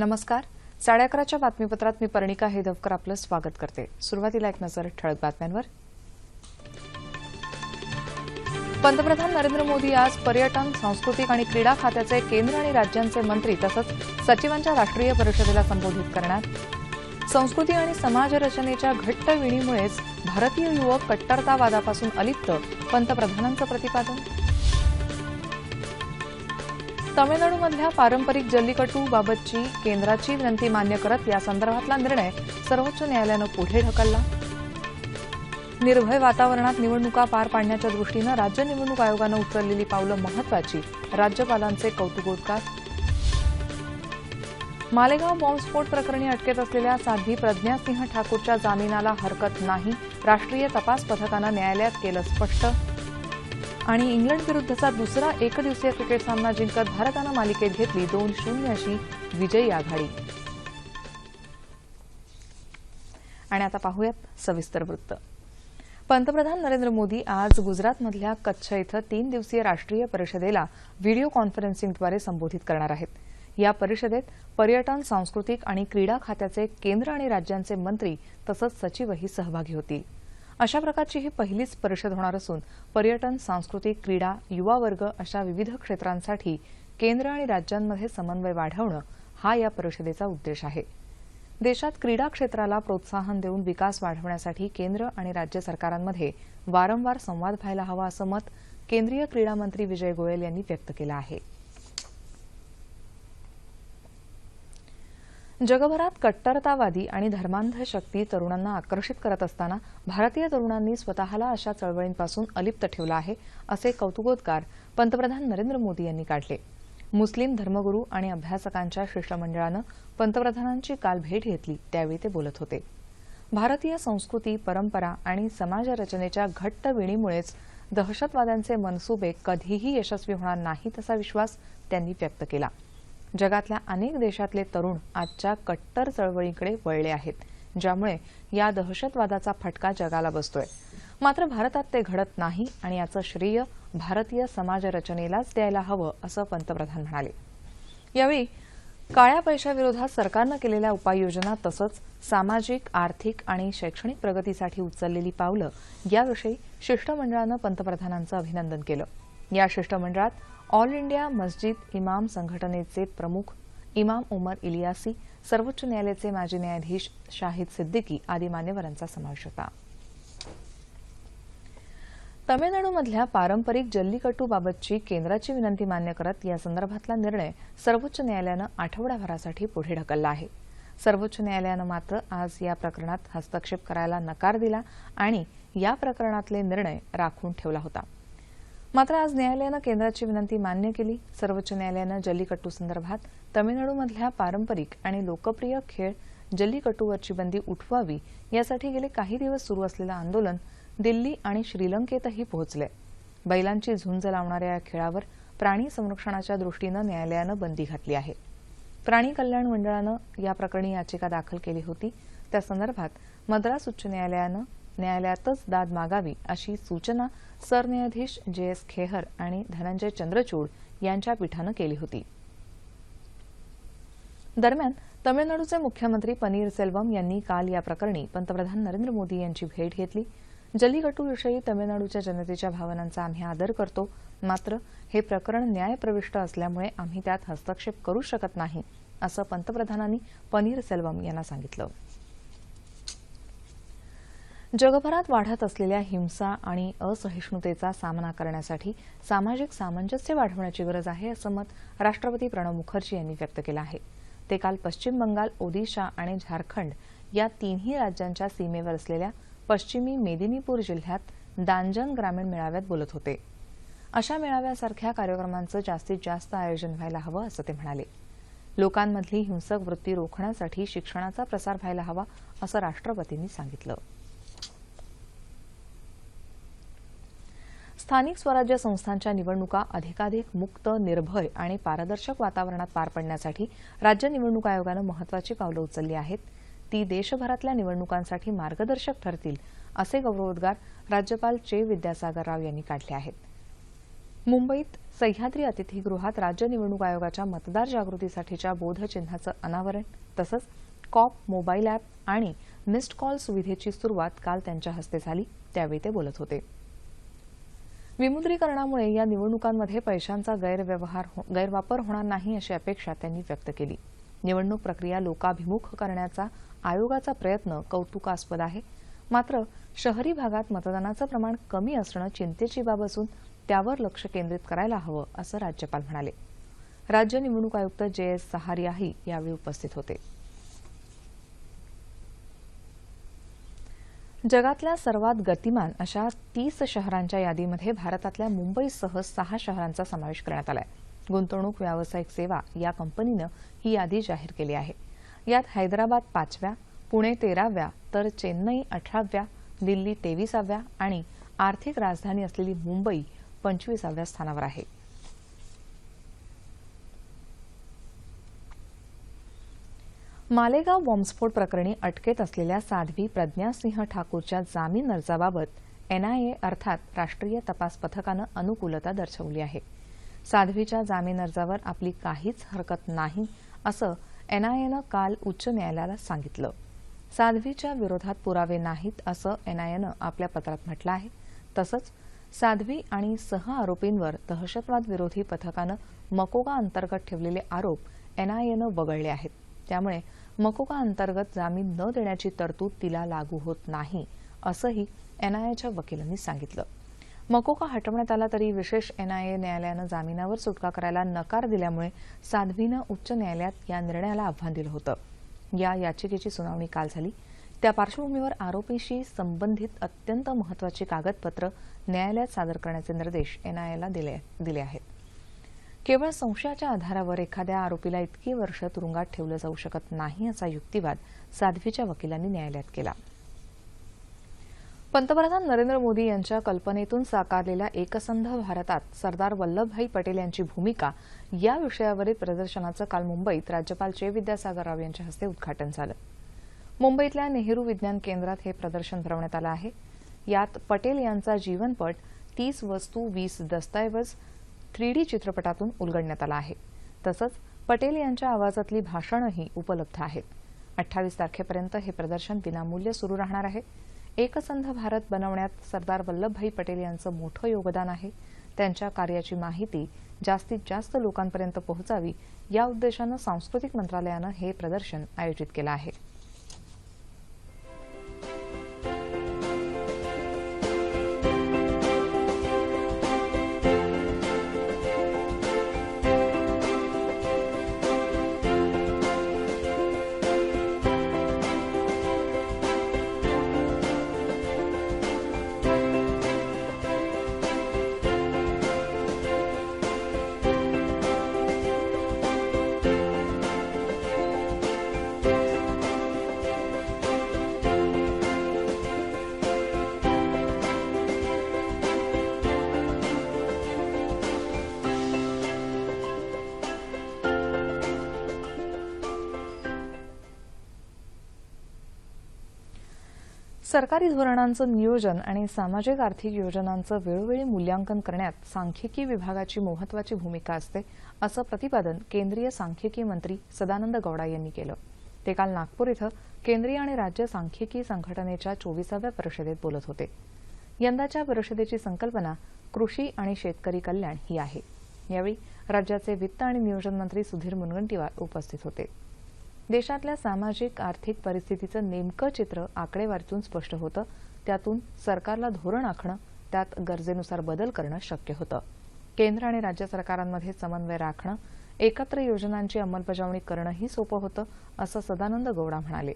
नमस्कार. साडे अकराच्या बातमीपत्रात मी पर्णिका हेदवकर आपलं स्वागत करते. सुरुवातीला एक नजर ठळक बातम्यांवर. पंतप्रधान नरेंद्र मोदी आज पर्यटन सांस्कृतिक आणि क्रीडा खात्याचे केंद्र आणि राज्यांचे मंत्री तसंच सचिवांच्या राष्ट्रीय परिषदेला संबोधित करणार. संस्कृती आणि समाज रचनेच्या घट्ट विणीमुळेच भारतीय युवक कट्टरतावादापासून अलिप्त पंतप्रधानांचं प्रतिपादन. तमिळनाडूमधल्या पारंपरिक जल्लीकट्टूबाबतची केंद्राची विनंती मान्य करत या संदर्भातला निर्णय सर्वोच्च न्यायालयानं पुढे ढकलला. निर्भय वातावरणात निवडणुका पार पाडण्याच्या दृष्टीनं राज्य निवडणूक आयोगानं उचललेली पावलं महत्वाची राज्यपालांचे कौतुकोद्गार. मालेगाव बॉम्बस्फोट प्रकरणी अटकेत असलेल्या साध्वी प्रज्ञासिंह ठाकूरच्या जामिनाला हरकत नाही राष्ट्रीय तपास पथकानं न्यायालयात केलं स्पष्ट. आणि इंग्लंड विरुद्धचा दुसरा एकदिवसीय क्रिकेट सामना जिंकत भारतानं मालिकेत घेतली दोन शून्य अशी विजयी आघाडी. आणि आता पाहूयात सविस्तर वृत्त. पंतप्रधान नरेंद्र मोदी आज गुजरातमधल्या कच्छ इथं तीन दिवसीय राष्ट्रीय परिषदेला व्हिडिओ कॉन्फरन्सिंगद्वारे संबोधित करणार आहेत. या परिषदेत पर्यटन सांस्कृतिक आणि क्रीडा खात्याचे केंद्र आणि राज्यांचे मंत्री तसंच सचिवही सहभागी होतील. अशा प्रकारची ही पहिलीच परिषद होणार असून पर्यटन सांस्कृतिक क्रीडा युवा वर्ग अशा विविध क्षेत्रांसाठी केंद्र आणि राज्यांमध्ये समन्वय वाढवणं हा या परिषदेचा उद्देश आहे. देशात क्रीडा क्षेत्राला प्रोत्साहन देऊन विकास वाढवण्यासाठी केंद्र आणि राज्य सरकारांमध्ये वारंवार संवाद व्हायला हवा असं मत केंद्रीय क्रीडा मंत्री विजय गोयल यांनी व्यक्त केलं आहे. जगभरात कट्टरतावादी आणि धर्मांध शक्ती तरुणांना आकर्षित करत असताना भारतीय तरुणांनी स्वतःला अशा चळवळींपासून अलिप्त ठेवलं आहे असे कौतुकोद्गार पंतप्रधान नरेंद्र मोदी यांनी काढले. मुस्लिम धर्मगुरू आणि अभ्यासकांच्या शिष्टमंडळानं पंतप्रधानांची काल भेट घेतली त्यावेळी ते बोलत होते. भारतीय संस्कृती परंपरा आणि समाजरचनेच्या घट्ट विणीमुळेच दहशतवाद्यांचे मनसुबे कधीही यशस्वी होणार नाहीत असा विश्वास त्यांनी व्यक्त केला. जगातल्या अनेक देशातले तरुण आजच्या कट्टर चळवळीकडे वळले आहेत ज्यामुळे या दहशतवादाचा फटका जगाला बसतोय. मात्र भारतात ते घडत नाही आणि याचं श्रेय भारतीय समाजरचनेलाच द्यायला हवं असं पंतप्रधान म्हणाले. यावेळी काळ्या पैशाविरोधात सरकारनं केलेल्या उपाययोजना तसंच सामाजिक आर्थिक आणि शैक्षणिक प्रगतीसाठी उचललेली पावलं याविषयी शिष्टमंडळानं पंतप्रधानांचं अभिनंदन केलं. या शिष्टमंडळात ऑल इंडिया मस्जिद इमाम संघटनेचे प्रमुख इमाम उमर इलियासी सर्वोच्च न्यायालयाचे माजी न्यायाधीश शाहिद सिद्दीकी आदी मान्यवरांचा समावेश होता. तमिळनाडूमधल्या पारंपरिक जल्लीकट्टूबाबतची केंद्राची विनंती मान्य करत या संदर्भातला निर्णय सर्वोच्च न्यायालयानं आठवडाभरासाठी पुढे ढकलला आहे. सर्वोच्च न्यायालयानं मात्र आज या प्रकरणात हस्तक्षेप करायला नकार दिला आणि या प्रकरणातले निर्णय राखून ठेवला होता. मात्र आज न्यायालयानं केंद्राची विनंती मान्य केली. सर्वोच्च न्यायालयानं जल्लीकट्टू संदर्भात तमिळनाडूमधल्या पारंपरिक आणि लोकप्रिय खेळ जल्लीकट्टूवरची बंदी उठवावी यासाठी गेले काही दिवस सुरू असलेलं आंदोलन दिल्ली आणि श्रीलंकेतही पोहोचले बैलांची झुंज लावणाऱ्या या खेळावर प्राणी संरक्षणाच्या दृष्टीनं न्यायालयानं बंदी घातली आहे. प्राणी कल्याण मंडळानं या प्रकरणी याचिका दाखल केली होती. त्या संदर्भात मद्रास उच्च न्यायालयानं न्यायालयातच दाद मागावी अशी सूचना सरन्यायाधीश जे एस खेहर आणि धनंजय चंद्रचूड यांच्या पीठानं केली होती. दरम्यान तमिळनाडूचे मुख्यमंत्री पनीरसेल्वम यांनी काल या प्रकरणी पंतप्रधान नरेंद्र मोदी यांची भेट घेतली. जल्लीकट्टूविषयी तमिळनाडूच्या जनतेच्या भावनांचा आम्ही आदर करतो. मात्र हे प्रकरण न्यायप्रविष्ट असल्यामुळे आम्ही त्यात हस्तक्षेप करू शकत नाही असं पंतप्रधानांनी पनीरसेल्वम यांना सांगितलं. जगभरात वाढत असलेल्या हिंसा आणि असहिष्णुतेचा सामना करण्यासाठी सामाजिक सामंजस्य वाढवण्याची गरज आहे असं मत राष्ट्रपती प्रणव मुखर्जी यांनी व्यक्त केलं आहे. ते काल पश्चिम बंगाल ओदिशा आणि झारखंड या तिन्ही राज्यांच्या सीमेवर असलेल्या पश्चिमी मेदिनीपूर जिल्ह्यात दांजन ग्रामीण मेळाव्यात बोलत होते. अशा मेळाव्यासारख्या कार्यक्रमांचं जास्तीत जास्त आयोजन व्हायला हवं असं ते म्हणाले. लोकांमधली हिंसक वृत्ती रोखण्यासाठी शिक्षणाचा प्रसार व्हायला हवा असं राष्ट्रपतींनी सांगितलं. स्थानिक स्वराज्य संस्थांच्या निवडणुका अधिकाधिक मुक्त निर्भय आणि पारदर्शक वातावरणात पार पडण्यासाठी राज्य निवडणूक आयोगानं महत्वाची पावलं उचलली आहेत. ती देशभरातल्या निवडणुकांसाठी मार्गदर्शक ठरतील असे गौरवोद्गार राज्यपाल चे विद्यासागर राव यांनी काढले आहेत. मुंबईत सह्याद्री अतिथीगृहात राज्य निवडणूक आयोगाच्या मतदार जागृतीसाठीच्या बोधचिन्हाचं अनावरण तसंच कॉप मोबाईल ॲप आणि मिस्ड कॉल सुविधेची सुरुवात काल त्यांच्या हस्ते झाली त्यावेळी ते बोलत होते. विमुद्रीकरणामुळे या निवडणुकांमध्ये पैशांचा गैरव्यवहार हो- गैरवापर होणार नाही अशी अपेक्षा त्यांनी व्यक्त केली. निवडणूक प्रक्रिया लोकाभिमुख करण्याचा आयोगाचा प्रयत्न कौतुकास्पद आहे. मात्र शहरी भागात मतदानाचं प्रमाण कमी असणं चिंतेची बाब असून त्यावर लक्ष केंद्रित करायला हवं असं राज्यपाल म्हणाले. राज्य निवडणूक आयुक्त जे एस सहारियाही यावेळी उपस्थित होते. जगातल्या सर्वात गतिमान अशा तीस शहरांच्या यादीमध्ये भारतातल्या मुंबईसह सहा शहरांचा समावेश करण्यात आला आहे गुंतवणूक व्यावसायिक सेवा या कंपनीनं ही यादी जाहीर केली आहे. यात हैदराबाद पाचव्या पुणे तेराव्या तर चेन्नई अठराव्या दिल्ली तेविसाव्या आणि आर्थिक राजधानी असलेली मुंबई पंचवीसाव्या स्थानावर आहे. मालेगाव बॉम्बस्फोट प्रकरणी अटकेत असलेल्या साध्वी प्रज्ञासिंह ठाकूरच्या जामीन अर्जाबाबत एनआयए अर्थात राष्ट्रीय तपास पथकानं अनुकूलता दर्शवली आहे. साध्वीच्या जामीन अर्जावर आपली काहीच हरकत नाही असं एनआयएनं काल उच्च न्यायालयाला सांगितलं. साध्वीच्या विरोधात पुरावे नाहीत असं एनआयएनं आपल्या पत्रात म्हटलं आहे. तसंच साध्वी आणि सह आरोपींवर दहशतवाद विरोधी पथकानं मकोगा अंतर्गत ठेवलेले आरोप एनआयएनं वगळले आहेत. त्यामुळे मकोका अंतर्गत जामीन न देण्याची तरतूद तिला लागू होत नाही असंही एनआयएच्या वकिलांनी सांगितलं. मकोका हटवण्यात आला तरी विशेष एनआयए न्यायालयानं जामिनावर सुटका करायला नकार दिल्यामुळे साध्वीनं उच्च न्यायालयात या निर्णयाला आव्हान दिलं होतं. या याचिकेची सुनावणी काल झाली. त्या पार्श्वभूमीवर आरोपीशी संबंधित अत्यंत महत्वाची कागदपत्र न्यायालयात सादर करण्याचे निर्देश एनआयएला दिले दिले आहेत. केवळ संशयाच्या आधारावर एखाद्या आरोपीला इतकी वर्ष तुरुंगात ठेवलं जाऊ शकत नाही असा युक्तिवाद साध्वीच्या वकिलांनी न्यायालयात केला. पंतप्रधान नरेंद्र मोदी यांच्या कल्पनेतून साकारलेल्या एकसंध भारतात सरदार वल्लभभाई पटेल यांची भूमिका या विषयावरील प्रदर्शनाचं काल मुंबईत राज्यपाल चे विद्यासागर राव यांच्या हस्ते उद्घाटन झालं. मुंबईतल्या नेहरू विज्ञान केंद्रात हे प्रदर्शन भरवण्यात आलं आहे. यात पटेल यांचा जीवनपट तीस वस्तू वीस दस्तऐवज थ्री डी चित्रपटातून उलगडण्यात आला आहे. तसंच पटेल यांच्या आवाजातली भाषणंही उपलब्ध आहेत. अठ्ठावीस तारखेपर्यंत हे प्रदर्शन विनामूल्य सुरू राहणार आहे. एकसंध भारत बनवण्यात सरदार वल्लभभाई पटेल यांचं मोठं योगदान आहे. त्यांच्या कार्याची माहिती जास्तीत जास्त लोकांपर्यंत पोहोचावी या उद्देशानं सांस्कृतिक मंत्रालयानं हे प्रदर्शन आयोजित केलं आहे. सरकारी धोरणांचं नियोजन आणि सामाजिक आर्थिक योजनांचं वेळोवेळी मूल्यांकन करण्यात सांख्यिकी विभागाची महत्वाची भूमिका असते असं प्रतिपादन केंद्रीय सांख्यिकी मंत्री सदानंद गौडा यांनी केलं. ते काल नागपूर इथं केंद्रीय आणि राज्य सांख्यिकी संघटनेच्या चोवीसाव्या परिषदेत बोलत होते. यंदाच्या परिषदेची संकल्पना कृषी आणि शेतकरी कल्याण ही आहे. यावेळी राज्याचे वित्त आणि नियोजन मंत्री सुधीर मुनगंटीवार उपस्थित होते. देशातल्या सामाजिक आर्थिक परिस्थितीचं नेमकं चित्र आकडेवारीतून स्पष्ट होतं. त्यातून सरकारला धोरण आखणं त्यात गरजेनुसार बदल करणं शक्य होतं. केंद्र आणि राज्य सरकारांमध्ये समन्वय राखणं एकत्र योजनांची अंमलबजावणी करणंही सोपं होतं असं सदानंद गौडा म्हणाले.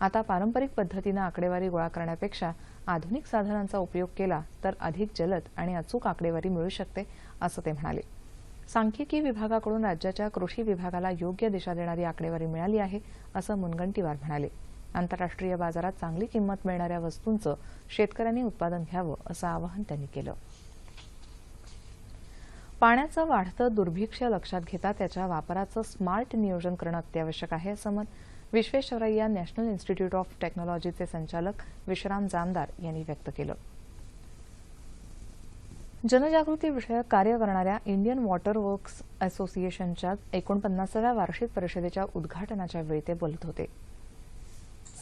आता पारंपरिक पद्धतीनं आकडेवारी गोळा करण्यापेक्षा आधुनिक साधनांचा उपयोग केला तर अधिक जलद आणि अचूक आकडेवारी मिळू शकते असं ते म्हणाले. सांख्यिकी विभागाकडून राज्याच्या कृषी विभागाला योग्य दिशा देणारी आकडेवारी मिळाली आहे असं मुनगंटीवार म्हणाले. आंतरराष्ट्रीय बाजारात चांगली किंमत मिळणाऱ्या वस्तूंचं शेतकऱ्यांनी उत्पादन घ्यावं असं आवाहन त्यांनी केलं. पाण्याचं वाढतं दुर्भिक्ष्य लक्षात घेता त्याच्या वापराचं स्मार्ट नियोजन करणं अत्यावश्यक आहे असं मत विश्वेश्वरय्या नॅशनल इन्स्टिट्यूट ऑफ टेक्नॉलॉजीचे संचालक विश्राम जामदार यांनी व्यक्त केलं. जनजागृती विषयक कार्य करणाऱ्या इंडियन वॉटर वर्क्स असोसिएशनच्या एकोणपन्नासाव्या वार्षिक परिषदेच्या उद्घाटनाच्या वेळी ते बोलत होते.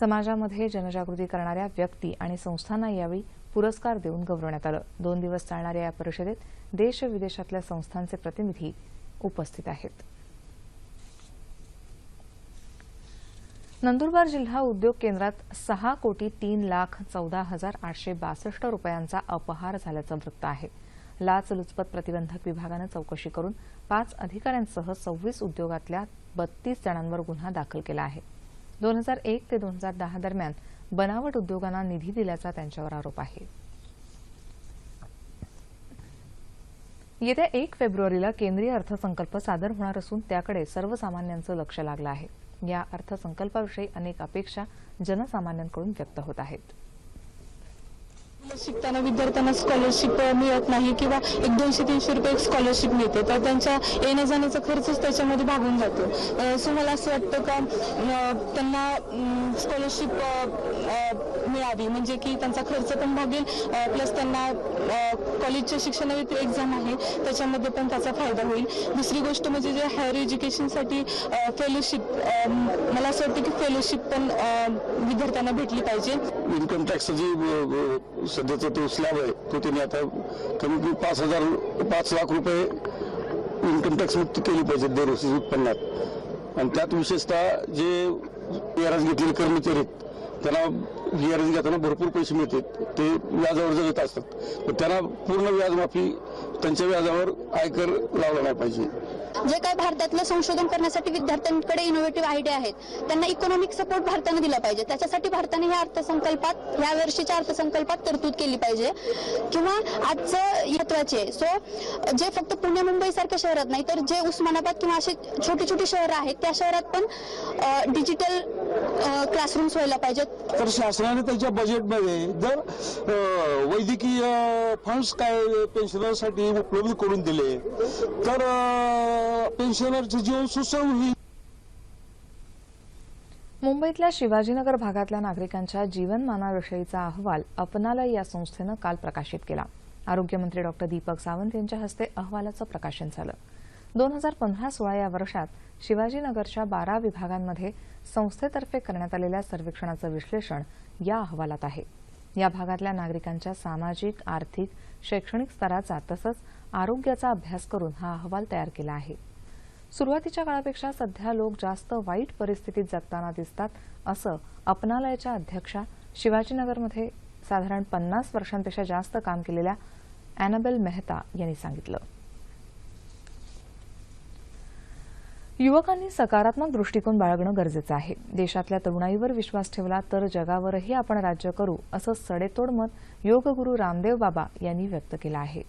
समाजामध्ये जनजागृती करणाऱ्या व्यक्ती आणि संस्थांना यावेळी पुरस्कार देऊन गौरवण्यात आलं. दोन दिवस चालणाऱ्या या परिषदेत देश विदेशातल्या संस्थांचे प्रतिनिधी उपस्थित आहेत. नंदुरबार जिल्हा उद्योग केंद्रात सहा कोटी तीन लाख चौदा हजार आठशे बासष्ट रुपयांचा अपहार झाल्याचं वृत्त आहे. लाचलुचपत प्रतिबंधक विभागानं चौकशी करून पाच अधिकाऱ्यांसह सव्वीस उद्योगातल्या बत्तीस जणांवर गुन्हा दाखल केला आहे. दोन हजार एक ते दोन हजार दहा दरम्यान बनावट उद्योगांना निधी दिल्याचा त्यांच्यावर आरोप आहे. येत्या एक फेब्रुवारीला केंद्रीय अर्थसंकल्प सादर होणार असून त्याकडे सर्वसामान्यांचं लक्ष लागलं आहे. या अर्थसंकल्पाविषयी अनेक अपेक्षा जनसामान्यांकडून व्यक्त होत आहेत. शिकताना विद्यार्थ्यांना स्कॉलरशिप मिळत नाही किंवा एक दोनशे तीनशे रुपये स्कॉलरशिप मिळते तर त्यांच्या येण्या जाण्याचा खर्चच त्याच्यामध्ये भागून जातो. सो मला असं वाटतं का अं, त्यांना स्कॉलरशिप मिळावी. म्हणजे की त्यांचा खर्च पण भागेल प्लस त्यांना कॉलेजच्या शिक्षणाव्यतिरिक्त एक्झाम आहे त्याच्यामध्ये पण त्याचा फायदा होईल. दुसरी गोष्ट म्हणजे जे हायर एज्युकेशनसाठी फेलोशिप मला असं वाटतं की फेलोशिप पण विद्यार्थ्यांना भेटली पाहिजे. इन्कम टॅक्स जी सध्याचा तो स्लॅब आहे. तो त्यांनी आता कमी कमी पाच हजार पाच लाख रुपये इन्कम टॅक्स मुक्त केली पाहिजे दरवर्षी उत्पन्नात. आणि त्यात विशेषतः जे व्याज घेतलेले कर्मचारी आहेत त्यांना व्हीआरएस घेताना भरपूर पैसे मिळते. ते व्याजावर जगत असतात. पण त्यांना पूर्ण व्याजमाफी त्यांच्या व्याजावर आयकर लावला नाही पाहिजे. जे काय भारतातलं संशोधन करण्यासाठी विद्यार्थ्यांकडे इनोव्हेटिव्ह आयडिया आहेत त्यांना इकॉनॉमिक सपोर्ट भारताने दिला पाहिजे. त्याच्यासाठी भारताने ह्या अर्थसंकल्पात या वर्षीच्या अर्थसंकल्पात तरतूद केली पाहिजे. किंवा आजचं महत्त्वाचे आहे सो जे फक्त पुणे मुंबई सारख्या शहरात नाही तर जे उस्मानाबाद किंवा असे छोटी छोटी शहरं आहेत त्या शहरात पण डिजिटल क्लासरूम्स व्हायला पाहिजेत. तर शासनाने त्याच्या बजेटमध्ये जर अ, वैद्यकीय फंड्स काय पेन्शनरसाठी उपलब्ध करून दिले तर अ, पेन्शनरची जीवन सुसह मुंबईतल्या शिवाजीनगर भागातल्या नागरिकांच्या जीवनमानाविषयीचा अहवाल अपनाला या संस्थेनं काल प्रकाशित केला. आरोग्यमंत्री डॉक्टर दीपक सावंत यांच्या हस्ते अहवालाचं प्रकाशन झालं. दोन हजार पंधरा सोळा या वर्षात शिवाजीनगरच्या बारा विभागांमध्ये संस्थेतर्फे करण्यात आलेल्या सर्वेक्षणाचं विश्लेषण या अहवालात आहे. या भागातल्या नागरिकांच्या सामाजिक आर्थिक शैक्षणिक स्तराचा तसंच आरोग्याचा अभ्यास करून हा अहवाल तयार केला आहे. सुरुवातीच्या काळापेक्षा सध्या लोक जास्त वाईट परिस्थितीत जगताना दिसतात असं अपनालयाच्या अध्यक्षा शिवाजीनगरमध्ये साधारण पन्नास वर्षांपेक्षा जास्त काम केलेल्या अॅनाबेल मेहता यांनी सांगितलं. युवकांनी सकारात्मक दृष्टिकोन बाळगणं गरजेचं आहे. देशातल्या तरुणाईवर विश्वास ठेवला तर जगावरही आपण राज्य करू असं सडेतोड मत योगगुरू रामदेव बाबा यांनी व्यक्त केलं आहे.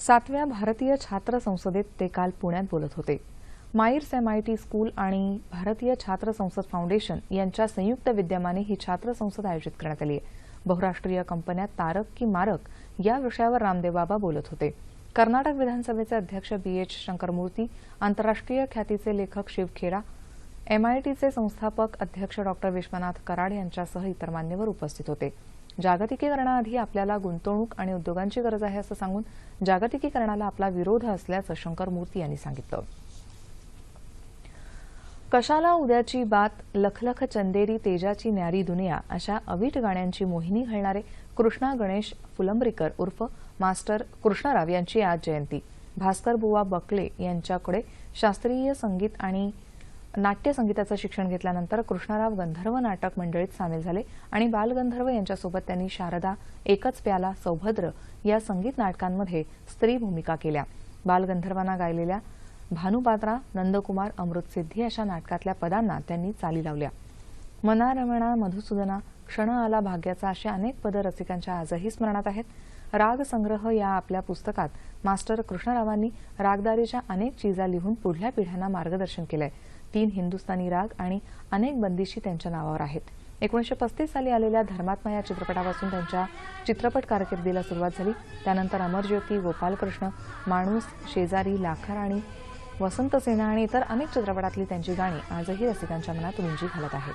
सातव्या भारतीय छात्र संसदेत ते काल पुण्यात बोलत होते. माईर्स एमआयटी स्कूल आणि भारतीय छात्र संसद फाउंडेशन यांच्या संयुक्त विद्यमाने ही छात्र संसद आयोजित करण्यात आली आहे. बहुराष्ट्रीय कंपन्या तारक की मारक या विषयावर रामदेव बाबा बोलत होते. कर्नाटक विधानसभेचे अध्यक्ष बी एच शंकरमूर्ती आंतरराष्ट्रीय ख्यातीचे लेखक शिव खेरा एमआयटीचे संस्थापक अध्यक्ष डॉक्टर विश्वनाथ कराड यांच्यासह इतर मान्यवर उपस्थित होते. जागतिकीकरणाआधी आपल्याला गुंतवणूक आणि उद्योगांची गरज आहे असं सांगून जागतिकीकरणाला आपला विरोध असल्याचं शंकर मूर्ती यांनी सांगितलं. कशाला उद्याची बात लखलख चंदेरी तेजाची न्यारी दुनिया अशा अवीट गाण्यांची मोहिनी घालणारे कृष्णा गणेश फुलंब्रीकर उर्फ मास्टर कृष्णराव यांची आज जयंती. भास्कर बुवा बकले यांच्याकडे शास्त्रीय संगीत आणि नाट्य संगीताचं शिक्षण घेतल्यानंतर कृष्णराव गंधर्व नाटक मंडळीत सामील झाले आणि बालगंधर्व यांच्यासोबत त्यांनी शारदा एकच प्याला सौभद्र या संगीत नाटकांमध्ये स्त्री भूमिका केल्या. बालगंधर्वांना गायलेल्या भानुपात्रा नंदकुमार अमृतसिद्धी अशा नाटकातल्या पदांना त्यांनी चाली लावल्या. मना रमणा मधुसूदना क्षण आला भाग्याचा अशी अनेक पदं रसिकांच्या आजही स्मरणात आहेत. राग संग्रह या आपल्या पुस्तकात मास्टर कृष्णरावांनी रागदारीच्या अनेक चिजा लिहून पुढल्या पिढ्यांना मार्गदर्शन केलंय. तीन हिंदुस्थानी राग आणि अनेक बंदिशी त्यांच्या नावावर आहेत. एकोणीशे पस्तीस साली आलेल्या धर्मात्मा या चित्रपटापासून त्यांच्या चित्रपट कारकिर्दीला सुरुवात झाली. त्यानंतर अमरज्योती गोपालकृष्ण माणूस शेजारी लाखर आणि वसंत सेना आणि इतर अनेक चित्रपटातली त्यांची गाणी आजही रसिकांच्या मनात रुंजी घालत आहेत.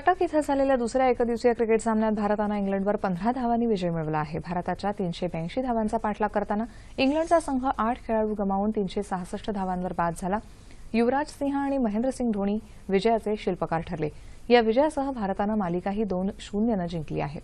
कटक इथं झालेल्या दुसऱ्या एकदिवसीय क्रिकेट सामन्यात भारतानं इंग्लंडवर पंधरा धावांनी विजय मिळवला आहे. भारताच्या तीनशे ब्याऐंशी धावांचा पाठलाग करताना इंग्लंडचा संघ आठ खेळाडू गमावून तीनशे सहासष्ट धावांवर बाद झाला. युवराज सिंह आणि महेंद्रसिंग धोनी विजयाचे शिल्पकार ठरले. या विजयासह भारतानं मालिकाही दोन शून्यनं जिंकली आहे.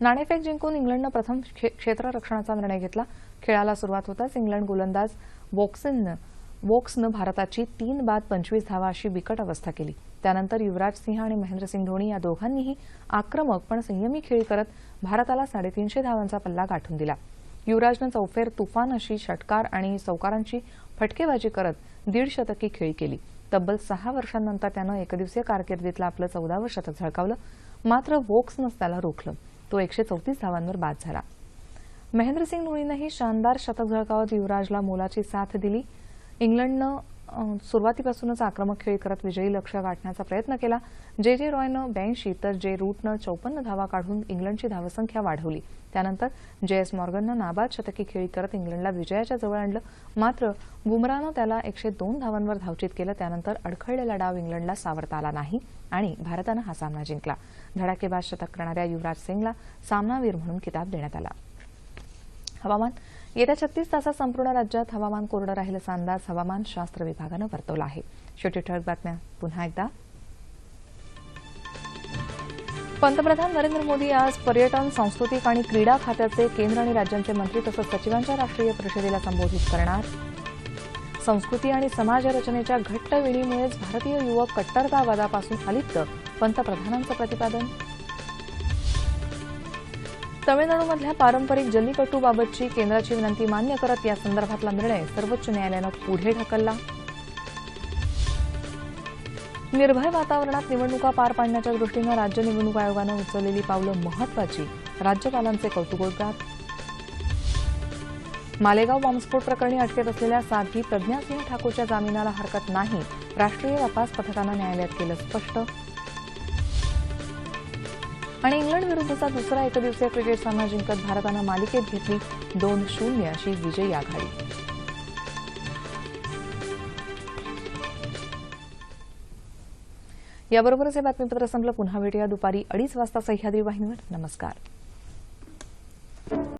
नाणेफेक जिंकून इंग्लंडनं प्रथम क्षेत्ररक्षणाचा निर्णय घेतला. खेळाला सुरुवात होताच इंग्लंड गोलंदाज वोक्सननं वोक्सनं भारताची तीन बाद पंचवीस धावा अशी बिकट अवस्था केली. त्यानंतर युवराज सिंह आणि महेंद्रसिंग धोनी या दोघांनीही आक्रमक पण संयमी खेळी करत भारताला साडेतीनशे धावांचा पल्ला गाठून दिला. युवराजनं चौफेर तुफान अशी षटकार आणि चौकारांची फटकेबाजी करत दीड शतकी खेळी केली. तब्बल सहा वर्षांनंतर त्यानं एकदिवसीय कारकिर्दीतलं आपलं चौदावं शतक झळकावलं. मात्र वोक्सनंच त्याला रोखलं. तो एकशे चौतीस धावांवर बाद झाला. महेंद्रसिंग धोनीनंही शानदार शतक झळकावत युवराजला मोलाची साथ दिली. इंग्लंडनं सुरुवातीपासूनच आक्रमक खेळी करत विजयी लक्ष गाठण्याचा प्रयत्न केला. जे जे रॉयनं ब्याऐंशी तर जे रूटनं चौपन्न धावा काढून इंग्लंडची धावसंख्या वाढवली. त्यानंतर जे एस मॉर्गननं नाबाद शतकी खेळी करत इंग्लंडला विजयाच्या जवळ आणलं. मात्र बुमरानं त्याला एकशे दोन धावांवर धावचित केलं. त्यानंतर अडखळलेला डाव इंग्लंडला सावरता आला नाही आणि भारतानं हा सामना जिंकला. धडाकेबाज शतक करणाऱ्या युवराज सिंगला सामनावीर म्हणून किताब देण्यात आला. हवामान येत्या छत्तीस तासात संपूर्ण राज्यात हवामान कोरडं राहील असा अंदाज हवामान शास्त्र विभागानं वर्तवला आहे. शेवटी ठळक बातम्या पुन्हा एकदा. पंतप्रधान नरेंद्र मोदी आज पर्यटन सांस्कृतिक आणि क्रीडा खात्याचे केंद्र आणि राज्यांचे मंत्री तसंच सचिवांच्या राष्ट्रीय परिषदेला संबोधित करणार. संस्कृती आणि समाज रचनेच्या घट्ट विणीमुळेच भारतीय युवक कट्टरतावादापासून अलिप्त पंतप्रधानांचं प्रतिपादन. तमिळनाडूमधल्या पारंपरिक जल्लीकट्टूबाबतची केंद्राची विनंती मान्य करत या संदर्भातला निर्णय सर्वोच्च न्यायालयानं पुढे ढकलला. निर्भय वातावरणात निवडणुका पार पाडण्याच्या दृष्टीनं राज्य निवडणूक आयोगानं उचललेली पावलं महत्वाची राज्यपालांचे कौतुकोद्गार मालेगाव बॉम्बस्फोट प्रकरणी अटकेत असलेल्या साध्वी प्रज्ञासिंह ठाकूरच्या जामिनाला हरकत नाही राष्ट्रीय तपास पथकानं न्यायालयात केलं स्पष्ट. आणि इंग्लंड विरुद्धचा दुसरा एकदिवसीय क्रिकेट सामना जिंकत भारतानं मालिकेत घेतली दोन शून्य अशी विजयी आघाडी. याबरोबरच हे बातमीपत्र संपलं. पुन्हा भेटूया दुपारी अडीच वाजता सह्याद्री वाहिनीवर. नमस्कार.